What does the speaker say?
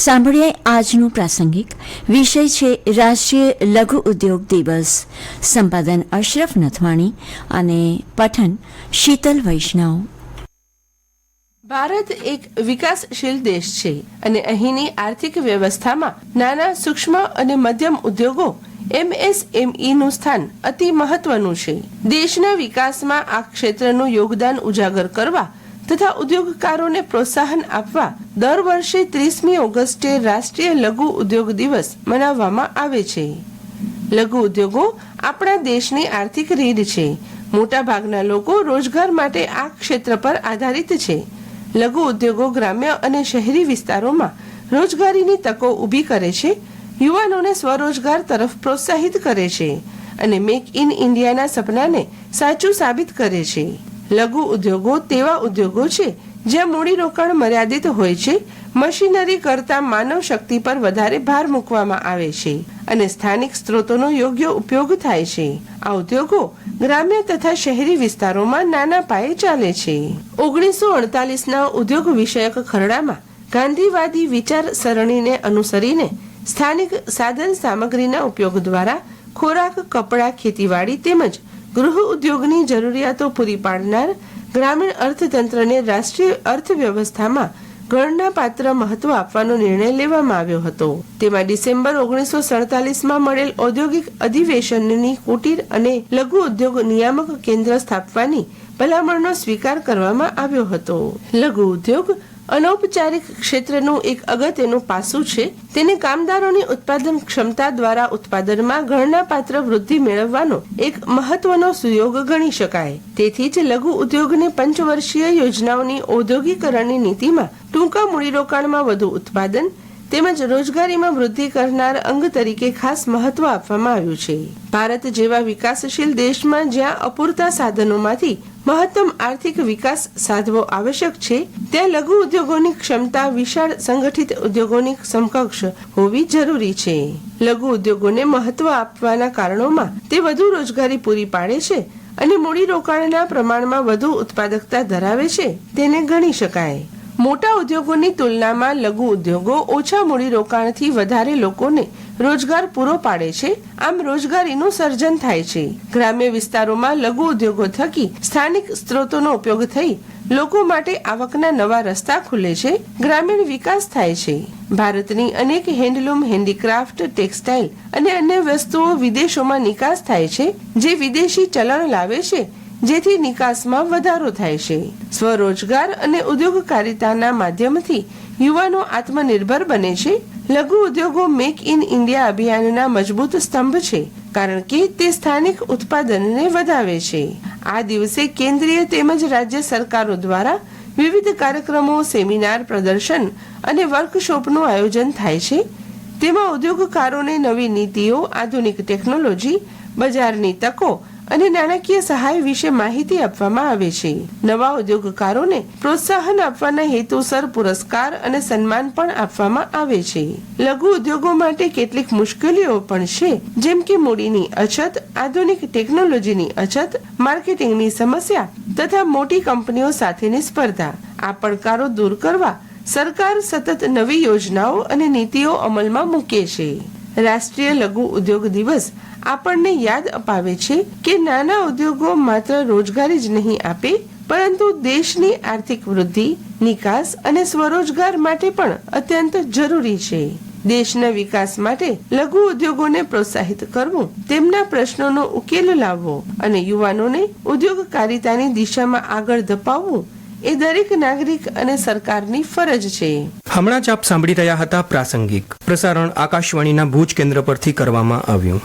સાંભળીએ આજનું પ્રાસંગિક વિષય છે રાષ્ટ્રીય લઘુ ઉદ્યોગ દિવસ. સંપાદન અશરફ નથવાણી અને પઠન શીતલ વૈષ્ણવ. ભારત એક વિકાસશીલ દેશ છે અને અહીંની આર્થિક વ્યવસ્થામાં નાના સૂક્ષ્મ અને મધ્યમ ઉદ્યોગો એમએસએમઈ નું સ્થાન અતિ મહત્વનું છે. દેશના વિકાસમાં આ ક્ષેત્રનું યોગદાન ઉજાગર કરવા તથા ઉદ્યોગકારોને પ્રોત્સાહન આપવા દર વર્ષે ત્રીસમી ઓગસ્ટે રાષ્ટ્રીય લઘુ ઉદ્યોગ દિવસ મનાવવામાં આવે છે. લઘુ ઉદ્યોગો આપણા દેશની આર્થિક રીઢ છે. મોટા ભાગના લોકો રોજગાર માટે આ ક્ષેત્ર પર આધારિત છે. લઘુ ઉદ્યોગો ગ્રામ્ય અને શહેરી વિસ્તારોમાં રોજગારીની તકો ઊભી કરે છે. યુવાનોને સ્વરોજગાર તરફ પ્રોત્સાહિત કરે છે અને મેક ઇન ઇન્ડિયાના સપનાને સાચું સાબિત કરે છે. લઘુ ઉદ્યોગો તેવા ઉદ્યોગો છે જ્યાં મૂડીરોકાણ મર્યાદિત હોય છે, મશીનરી કરતા માનવ શક્તિ પર વધારે ભાર મૂકવામાં આવે છે અને સ્થાનિક સ્ત્રોતોનો યોગ્ય ઉપયોગ થાય છે. આ ઉદ્યોગો ગ્રામ્ય તથા શહેરી વિસ્તારોમાં નાના પાયે ચાલે છે. ઓગણીસો અડતાલીસના ઉદ્યોગ વિષયક ખરડામાં ગાંધીવાદી વિચાર સરણીને અનુસરીને સ્થાનિક સાધન સામગ્રીના ઉપયોગ દ્વારા ખોરાક, કપડાં, ખેતીવાડી તેમજ ગૃહ ઉદ્યોગની જરૂરિયાતો પૂરી પાડનાર ગ્રામીણ અર્થતંત્રને રાષ્ટ્રીય અર્થવ્યવસ્થામાં ગણના પાત્ર મહત્વ આપવાનો નિર્ણય લેવામાં આવ્યો હતો. તેમાં ડિસેમ્બર ઓગણીસો સડતાલીસમાં મળેલ ઔદ્યોગિક અધિવેશનની કુટીર અને લઘુ ઉદ્યોગ નિયામક કેન્દ્ર સ્થાપવાની ભલામણનો સ્વીકાર કરવામાં આવ્યો હતો. લઘુ ઉદ્યોગ અનૌપચારિક ક્ષેત્રનું એક અગત્યનું પાસું છે. તેને કામદારોની ઉત્પાદન ક્ષમતા દ્વારા ઉત્પાદનમાં ગણનાપાત્ર વૃદ્ધિ મેળવવાનો એક મહત્વનો સુયોગ ગણી શકાય. તેથી જ લઘુ ઉદ્યોગને પંચવર્ષીય યોજનાઓની ઔદ્યોગિકરણની નીતિમાં ટૂંકા મૂડીરોકાણમાં વધુ ઉત્પાદન તેમજ રોજગારીમાં વૃદ્ધિ કરનાર અંગ તરીકે ખાસ મહત્વ આપવામાં આવ્યું છે. ભારત જેવા વિકાસશીલ દેશમાં જ્યાં અપૂરતા સાધનોમાંથી મહત્તમ આર્થિક વિકાસ સાધવો આવશ્યક છે. ત્યાં લઘુ ઉદ્યોગોની ક્ષમતા, વિશાળ સંગઠિત ઉદ્યોગોની સમકક્ષ હોવી જરૂરી છે. લઘુ ઉદ્યોગોને મહત્વ આપવાના કારણોમાં તે વધુ રોજગારી પૂરી પાડે છે અને મૂડીરોકાણના પ્રમાણમાં વધુ ઉત્પાદકતા ધરાવે છે. તેને ગણી શકાય. મોટા ઉદ્યોગોની તુલનામાં લઘુ ઉદ્યોગો ઓછા મૂડીરોકાણથી વધારે લોકોને રોજગાર પૂરો પાડે છે. આમ રોજગારીનું સર્જન થાય છે. ગ્રામ્ય વિસ્તારોમાં લઘુ ઉદ્યોગો થકી સ્થાનિક સ્ત્રોતોનો ઉપયોગ થઈ લોકો માટે આવકના નવા રસ્તા ખુલે છે. ગ્રામીણ વિકાસ થાય છે. ભારતની અનેક હેન્ડલૂમ, હેન્ડીક્રાફ્ટ, ટેક્સટાઇલ અને અન્ય વસ્તુઓ વિદેશોમાં નિકાસ થાય છે. જે વિદેશી ચલણ લાવે છે જેથી નિકાસમાં વધારો થાય છે. સ્વરોજગાર અને ઉદ્યોગકારિતાના માધ્યમથી યુવાનો આત્મનિર્ભર બને છે. લઘુ ઉદ્યોગો મેક ઇન ઇન્ડિયા અભિયાનના મજબૂત સ્તંભ છે, કારણ કે તે સ્થાનિક ઉત્પાદનને વધાવે છે. આ દિવસે કેન્દ્રીય તેમજ રાજ્ય સરકારો દ્વારા વિવિધ કાર્યક્રમો, સેમિનાર, પ્રદર્શન અને વર્કશોપનું આયોજન થાય છે. તેમાં ઉદ્યોગકારોને નવી નીતિઓ, આધુનિક ટેકનોલોજી, બજારની તકો અને નાણાકીય સહાય વિશે માહિતી આપવામાં આવે છે. નવા ઉદ્યોગકારોને પ્રોત્સાહન આપવાના હેતુસર પુરસ્કાર અને સન્માન પણ આપવામાં આવે છે. લઘુ ઉદ્યોગો માટે કેટલીક મુશ્કેલીઓ પણ છે, જેમ કે મૂડીની અછત, આધુનિક ટેકનોલોજીની અછત, માર્કેટિંગની સમસ્યા તથા મોટી કંપનીઓ સાથેની સ્પર્ધા. આ પડકારો દૂર કરવા સરકાર સતત નવી યોજનાઓ અને નીતિઓ અમલમાં મૂકે છે. રાષ્ટ્રીય લઘુ ઉદ્યોગ દિવસ આપણને યાદ અપાવે છે કે નાના ઉદ્યોગો માત્ર રોજગારી જ નહીં આપે, પરંતુ દેશની આર્થિક વૃદ્ધિ, નિકાસ અને સ્વરોજગાર માટે પણ અત્યંત જરૂરી છે. દેશના વિકાસ માટે લઘુ ઉદ્યોગોને પ્રોત્સાહિત કરવું, તેમના પ્રશ્નોનો ઉકેલ લાવવો અને યુવાનોને ઉદ્યોગકારિતાની દિશામાં આગળ ધપાવવું એ દરેક નાગરિક અને સરકારની ફરજ છે. હમણાં જ આપ સાંભળી રહ્યા હતા પ્રાસંગિક. પ્રસારણ આકાશવાણીના ભુજ કેન્દ્ર પરથી કરવામાં આવ્યું.